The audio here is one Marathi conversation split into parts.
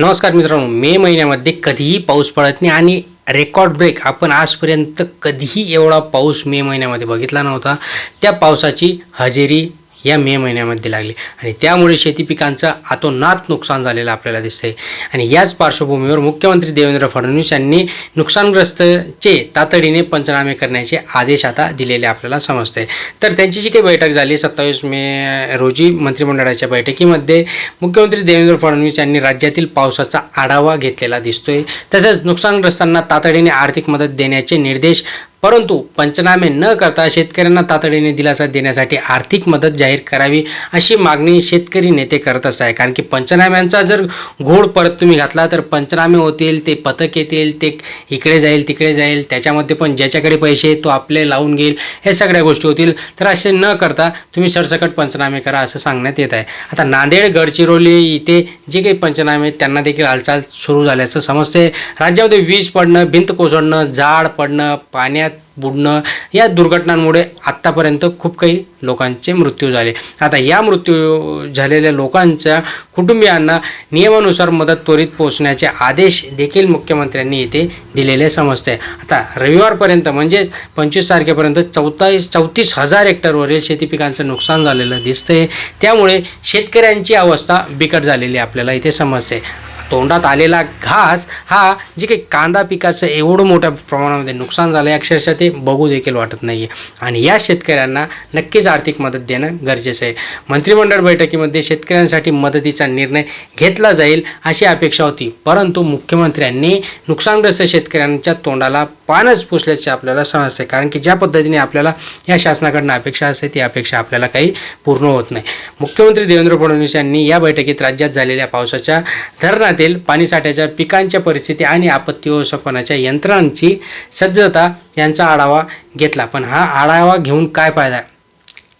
नमस्कार मित्रांनो मे महिन्यामध्ये कधीही पाऊस पडत नाही आणि रेकॉर्ड ब्रेक आपण आजपर्यंत कधीही एवढा पाऊस मे महिन्यामध्ये बघितला नव्हता. त्या पावसाची हजेरी या मे महिन्यामध्ये लागली. आणि त्यामुळे शेती पिकांचं आतोनात नुकसान झालेलं आपल्याला दिसतंय. आणि याच पार्श्वभूमीवर मुख्यमंत्री देवेंद्र फडणवीस यांनी नुकसानग्रस्तचे तातडीने पंचनामे करण्याचे आदेश आता दिलेले आपल्याला समजते तर त्यांची जी काही बैठक झाली. सत्तावीस मे रोजी मंत्रिमंडळाच्या बैठकीमध्ये मुख्यमंत्री देवेंद्र फडणवीस यांनी राज्यातील पावसाचा आढावा घेतलेला दिसतोय. तसंच नुकसानग्रस्तांना तातडीने आर्थिक मदत देण्याचे निर्देश परंतु पंचनामे न करता शेतकऱ्यांना तातडीने दिलासा देण्यासाठी आर्थिक मदत जाहीर करावी अशी मागणी शेतकरी नेते करतच आहे कारण की पंचनाम्यांचा जर घोड परत तुम्ही घातला तर पंचनामे होतील ते पथक येतील ते इकडे जाईल तिकडे जाईल त्याच्यामध्ये पण ज्याच्याकडे पैसे तो आपले लावून घेईल हे सगळ्या गोष्टी होतील. तर असे न करता तुम्ही सरसकट पंचनामे करा असं सांगण्यात येत आहे. आता नांदेड गडचिरोली इथे जे काही पंचनामे आहेत, त्यांना देखील हालचाल सुरू झाल्याचं समजते राज्यामध्ये वीज पडणं भिंत कोसळणं झाड पडणं पाण्यात बुडणं या दुर्घटनांमुळे आत्तापर्यंत खूप काही लोकांचे मृत्यू झाले. आता या मृत्यू झालेल्या लोकांच्या कुटुंबियांना नियमानुसार मदत त्वरित पोहोचण्याचे आदेश देखील मुख्यमंत्र्यांनी इथे दिलेले समजते. आता रविवारपर्यंत म्हणजेच पंचवीस तारखेपर्यंत चौतीस चौतीस हजार हेक्टरवरील शेती पिकांचं नुकसान झालेलं दिसतंय. त्यामुळे शेतकऱ्यांची अवस्था बिकट झालेली आपल्याला इथे समजते. तोंडात आलेला घास हा जे काही कांदा पिकाचं एवढं मोठ्या प्रमाणामध्ये नुकसान झालं आहे अक्षरशः ते बघू देखील वाटत नाही आहे आणि या शेतकऱ्यांना नक्कीच आर्थिक मदत देणं गरजेचं आहे. मंत्रिमंडळ बैठकीमध्ये शेतकऱ्यांसाठी मदतीचा निर्णय घेतला जाईल अशी अपेक्षा होती. परंतु मुख्यमंत्र्यांनी नुकसानग्रस्त शेतकऱ्यांच्या तोंडाला पानच पुसल्याचे आपल्याला समजते कारण की ज्या पद्धतीने आपल्याला या शासनाकडनं अपेक्षा असते ती अपेक्षा आपल्याला काही पूर्ण होत नाही. मुख्यमंत्री देवेंद्र फडणवीस यांनी या बैठकीत राज्यात झालेल्या पावसाच्या धरणात जिल्ह्यातील पाणीसाठ्याच्या पिकांच्या परिस्थिती आणि आपत्ती व्यवस्थापनाच्या यंत्रणांची सज्जता यांचा आढावा घेतला. पण हा आढावा घेऊन काय फायदा?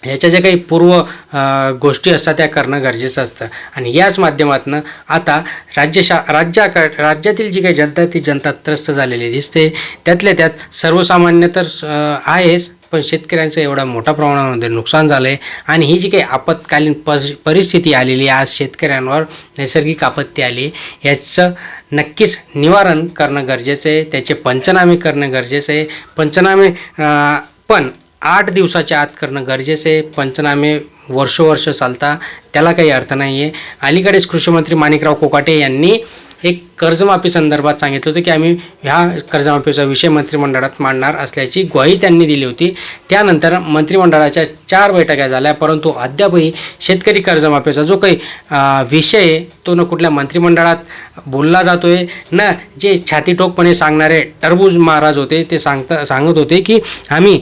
ह्याच्या ज्या काही पूर्व गोष्टी असतात त्या करणं गरजेचं असतं. आणि याच माध्यमातून आता राज्यशा राज्याक राज्यातील जी काही जनता ती जनता त्रस्त झालेली दिसते. त्यातल्या त्यात सर्वसामान्य तर आहेच पण शेतकऱ्यांचं एवढा मोठ्या प्रमाणामध्ये नुकसान झालं आहे आणि ही जी काही आपत्कालीन पस परिस्थिती आलेली आहे आज शेतकऱ्यांवर नैसर्गिक आपत्ती आली याचं नक्कीच निवारण करणं गरजेचं आहे. त्याचे पंचनामे करणं गरजेचं आहे. पंचनामे पण आठ दिवसाच्या आत करणं गरजेचं आहे. पंचनामे वर्षोवर्ष चालता. त्याला काही अर्थ नाही आहे अलीकडेच कृषीमंत्री माणिकराव कोकाटे यांनी एक कर्जमाफी संदर्भात सांगितलं होतं की आम्ही ह्या कर्जमाफीचा विषय मंत्रिमंडळात मांडणार असल्याची ग्वाही त्यांनी दिली होती. त्यानंतर मंत्रिमंडळाच्या चार बैठका झाल्या. परंतु अद्यापही शेतकरी कर्जमाफीचा जो काही विषय आहे तो न कुठल्या मंत्रिमंडळात बोलला जातो आहे न जे छातीठोकपणे सांगणारे टरबूज महाराज होते ते सांगता सांगत होते की आम्ही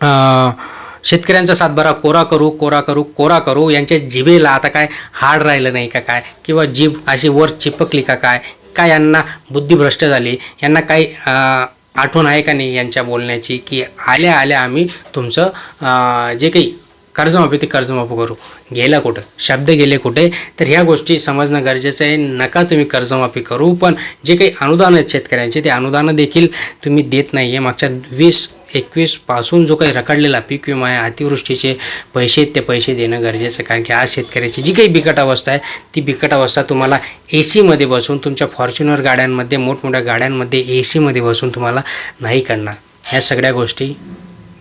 शेतकऱ्यांचा सातबारा कोरा करू कोरा करू कोरा करू यांच्या जिभेला आता काय हाड राहिलं नाही का काय? किंवा जीभ अशी वर चिपकली का काय? का यांना बुद्धिभ्रष्ट झाली? यांना काही आठवण आहे का नाही यांच्या बोलण्याची? की आल्या आल्या आम्ही तुमचं जे काही कर्जमाफी ते कर्जमाफी करू. गेला कुठं? शब्द गेले कुठे? तर ह्या गोष्टी समजणं गरजेचं आहे. नका तुम्ही कर्जमाफी करू पण जे काही अनुदान आहेत शेतकऱ्यांचे ते अनुदानं देखील तुम्ही देत नाही आहे मागच्या वीस एकवीसपासून जो काही रखडलेला पीक विमा आहे अतिवृष्टीचे पैसे आहेत ते पैसे देणं गरजेचं आहे. कारण की आज शेतकऱ्याची जी काही बिकट अवस्था आहे ती बिकट अवस्था तुम्हाला ए सीमध्ये बसून तुमच्या फॉर्च्युनर गाड्यांमध्ये मोठमोठ्या गाड्यांमध्ये ए सीमध्ये बसून तुम्हाला नाही करणार. ह्या सगळ्या गोष्टी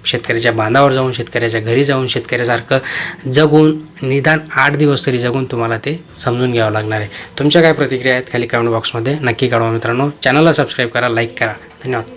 शेतकऱ्याच्या बांधावर जाऊन शेतकऱ्याच्या घरी जाऊन शेतकऱ्यासारखं जगून निदान आठ दिवस तरी जगून तुम्हाला ते समजून घ्यावं लागणार आहे. तुमच्या काय प्रतिक्रिया आहेत खाली कमेंट बॉक्समध्ये नक्की कळवा मित्रांनो. चॅनलला सबस्क्राईब करा लाईक करा. धन्यवाद.